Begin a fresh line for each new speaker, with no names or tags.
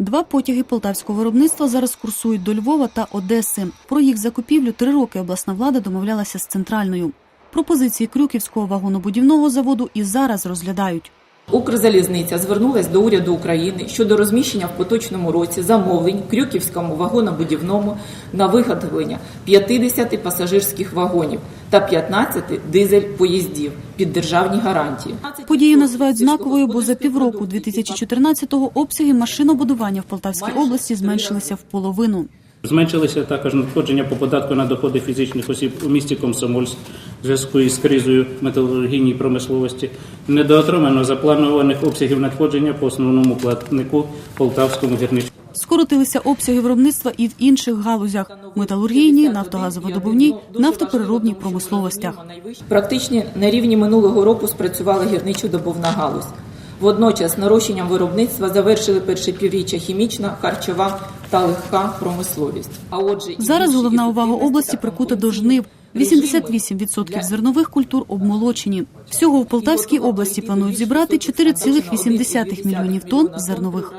Два потяги полтавського виробництва зараз курсують до Львова та Одеси. Про їх закупівлю три роки обласна влада домовлялася з центральною. Пропозиції Крюківського вагонобудівного заводу і зараз розглядають.
Укрзалізниця звернулась до уряду України щодо розміщення в поточному році замовлень Крюківському вагонобудівному на виготовлення 50 пасажирських вагонів та 15 дизель-поїздів під державні гарантії.
Подію називають знаковою, бо за півроку 2014-го обсяги машинобудування в Полтавській області зменшилися в половину.
Зменшилися також надходження по податку на доходи фізичних осіб у місті Комсомольськ в зв'язку із кризою металургійній промисловості. Недоотримано запланованих обсягів надходження по основному платнику Полтавському гірничному.
Скоротилися обсяги виробництва і в інших галузях – металургійній, нафтогазовидобувній, нафтопереробній промисловостях.
Практично на рівні минулого року спрацювала гірничо-добувна галузь. Водночас нарощенням виробництва завершили перше півріччя хімічна, харчова та легка промисловість. А отже,
Зараз головна увага області прикута до жнив. 88% зернових культур обмолочені. Всього в Полтавській області планують зібрати 4,8 мільйонів тонн зернових.